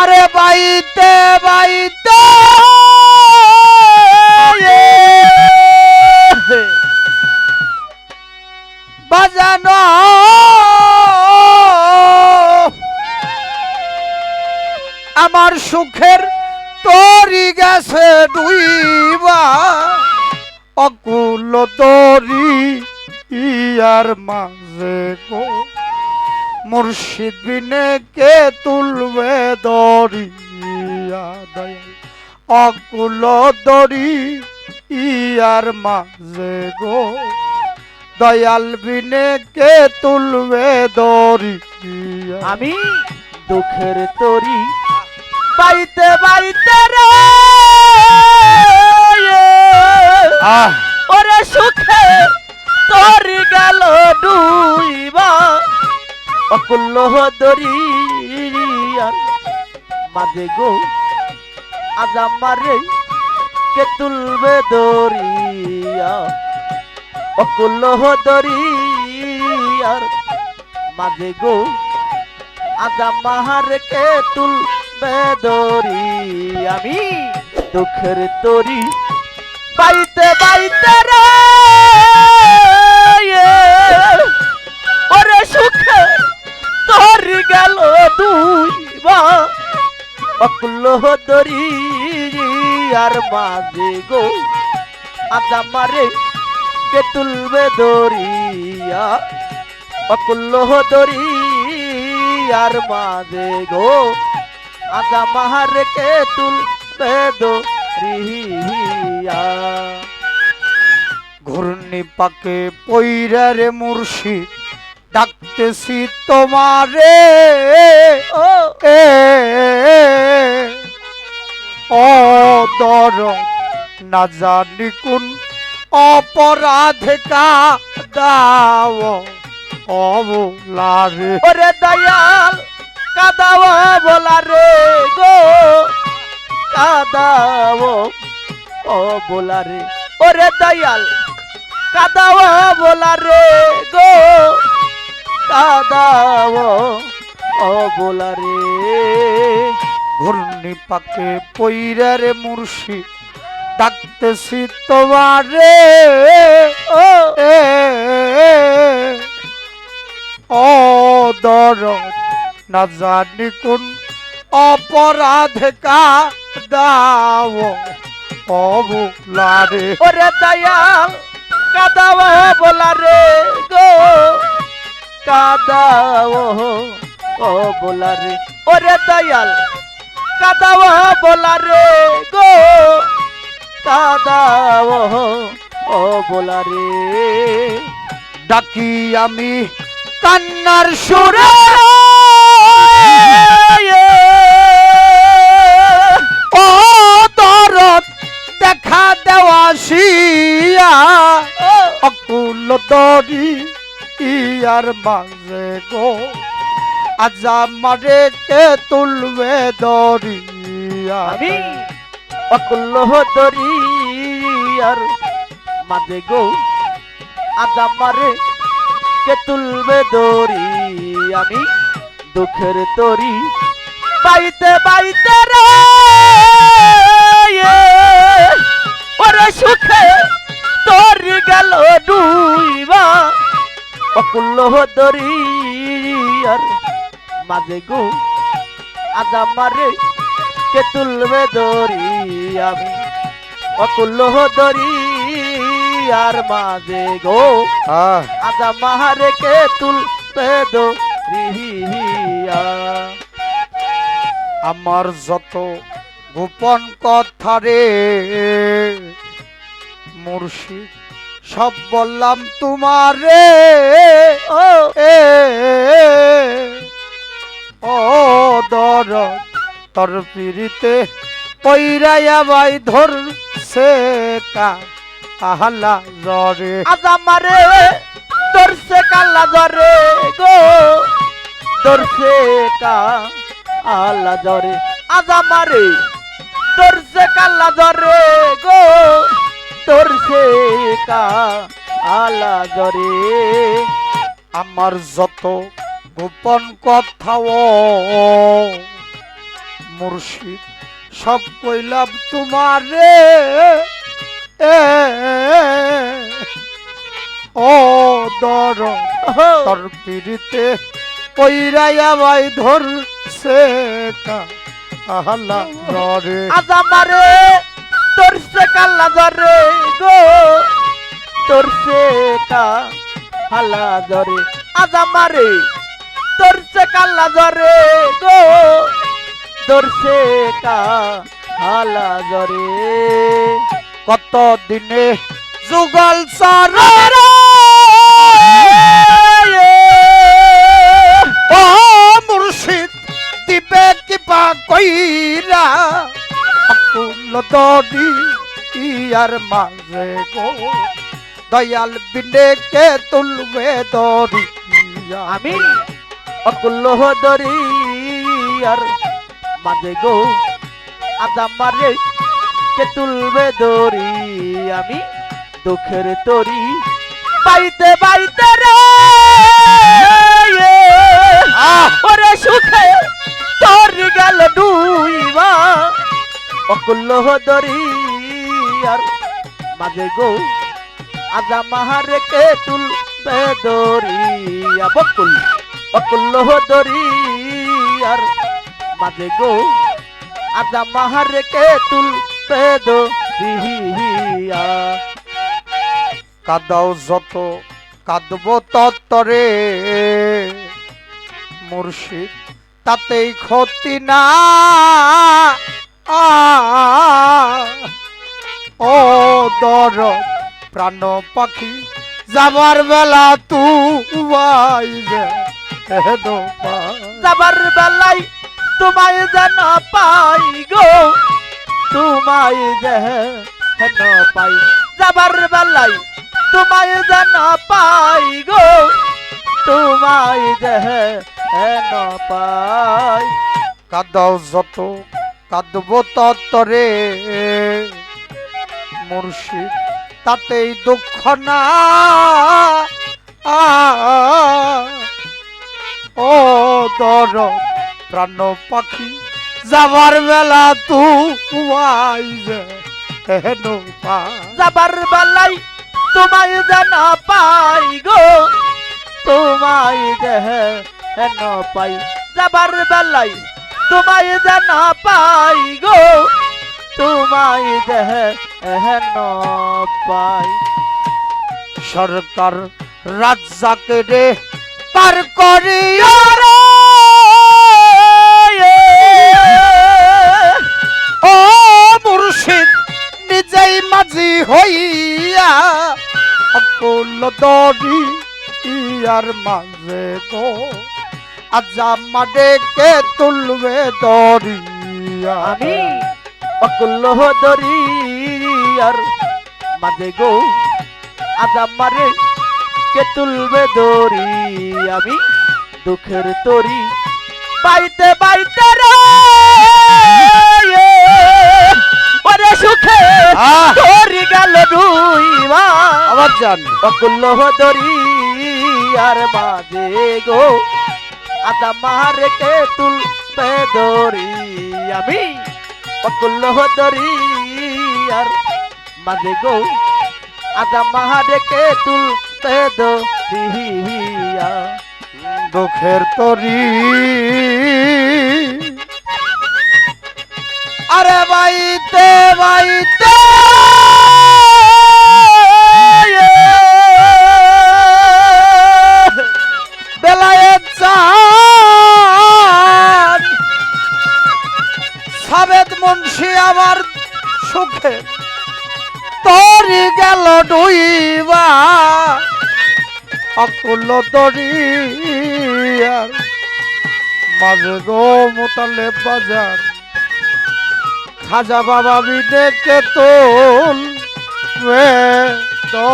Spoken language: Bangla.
আরে বাইতে বাইতে। বাজানো। আমার সুখের তরি গেছে ডুইবা অকুল তরি ইয়ার মাঝে গো। মুর্শিদ বিনে কে তুলবে দরিয়া দয়াল? অকুল দরি ইয়ার মাঝে গো। দয়াল বিনে কে তুলবে দরিয়া? আমি? দুঃখের তরি বাইতে বাইতে রে। আহ। ওরে সুখে অকুল্ল দরি আর মাঝে গো, আজ আমারে কে তুলবে দরিয়া? অকুল্ল দরি আর মাঝে গো, আজ আমার কে তুলবে দরি আমি দুঃখের তরি বাইতে বাইতে রে ওরে সুখে তোর গেল দুই আর মাঝে গো, আজ আমারে কে তুলবে দরিয়া? অকুল দরি আর মাঝে গো, আজ আমারে কে তুলবে দরিয়া? ঘূর্ণি পাকে পইরা রে মুর্শিদ ডাকতেছি তোমারে। ও, এ ও দর না জানি কোন অপরাধে কা দাও, অবলারে। ওরে দয়াল, কাদাও বলা রে গো। কাদাও ও বলা রে ওরে দয়াল, কাদাও বলা রে গো কাদাও ও বলা রে ঘূর্ণি পাকে পইরা রে মুর্শিদ ডাকতেছি তোমারে ও ও দর না জানি কোন অপরাধে কা দাও অবলারে ওরে দয়াল কাদাও বলা রে গো কাদাও ও বলা রে ওরে দয়াল, কাদাও বলা রে গো। কাদাও ও বলা রে ডাকি আমি কান্নার সুরে। ও দরদ দেখা দেওয়া শিয়া, অকুল দরি ইয়ার মাঝে গো। আজ আমারে কে তুলবে দরিয়া? আমি অকুল্ল দরি আর মাঝে গো। আজ আমারে কে তুলবে দরি আমি দুঃখের তরি বাইতে বাইতে রে ওরে সুখে তরি গেল ডুইবা। অকুল্ল দরি আর মাঝে গো আজ আমারে কে তুলবে দরি আমি অকুল্ল দরি আর মাঝে গো আজ আমারে কে তুলবে দরিয়া? আমার যত গোপন কথা রে মুর্শিদ সব বললাম তোমারে। ও, এ, ও দর তোর পিড়িতে পৈরাইয়া বাই ধর সে কা, আহলা জরে আজ আমারে দর্শে কালা জরে গো দর্শে কা আলা জরে আজ আমারে দর্শে কালা জরে গো। কা আলা জরে। আমার যত গোপন কথাও মুর্শিদ সব কইলাম তোমারে। এ ও দর তোর পিড়িতে কইরাইয়া ভাই ধরছে কা আহলা রে আজ আমারে তোর সে কাল্লা ধরে গো। তোর সে কা হালা ধরে আজ আমারে তোর সে কাল্লা ধরে গো। তোর সে কা হালা ধরে কত দিনে যুগল সারা কইরা, আকুল দরি ইয়ার মাঝে গো। দয়াল বিনে কে তুলবে দরি? আমি অকুল্লহ দরি আর মাঝে গো আজ আমারে কে তুলবে দরি? আমি দুঃখের তরি। পাইতে পাইতে রে! ওরে সুখে তোর গেল ডুইবা অকুল্লহ দরি আর মাঝে গো আজা মাহারে কে তুলবে দরি বকুল অকুল্লহ দরি আর মাঝে গো। আজা মাহারে কে তুলবে দরিয়া। কাদাও যত কাঁদব তত্তরে। মুর্শিদ তাতেই ক্ষতি না। আ, ও দর প্রাণ পাখি যাবার বেলা তু যাবার বেলায় তোমায় যেন পাই গো তোমায় যেন পাই। যাবার বেলায় তোমায় যেন পাই গো তোমায় যেন পাই। কাদাও যত কাঁদব তত্তরে মুর্শিদ তাতেই দুঃখ না। ও দর প্রাণ পাখি, যাবার বেলা তু যাবার বেলায় তোমায় যেন পাই গো, তোমায় যেন পাই। যাবার বেলায় তোমায় যেন পাই গো তোমায় যেন পাই। সরকার রাজ্জাকে রে পার করিয়া ও মুর্শিদ, নিজেই মাঝি হইয়া অকুল দরি ইয়ার মাঝে গো আজা মাডে কে তুলবে দরিয়া আমি? অকুল্লহ দরি আর মাঝে গো আজ আমারে কে তুলবে দরি? আমি দুঃখের তরি। বাইতে বাইতে রে! ওরে সুখে! তরি গেল দুইবা আবার জান। অকুল্লহ দরি আর মাঝে গো আদা মারে কে তুলবে দরি? আমি অকুল্লহ দরি আর মাঝে গো আদা মারে কে তুলবে দরিয়া দুঃখের তরি। আরে বাইতে বাইতে। দরিয়ার মাঝে গো মোতালে বাজার। খাজা বাবা বিদেকে তোল তো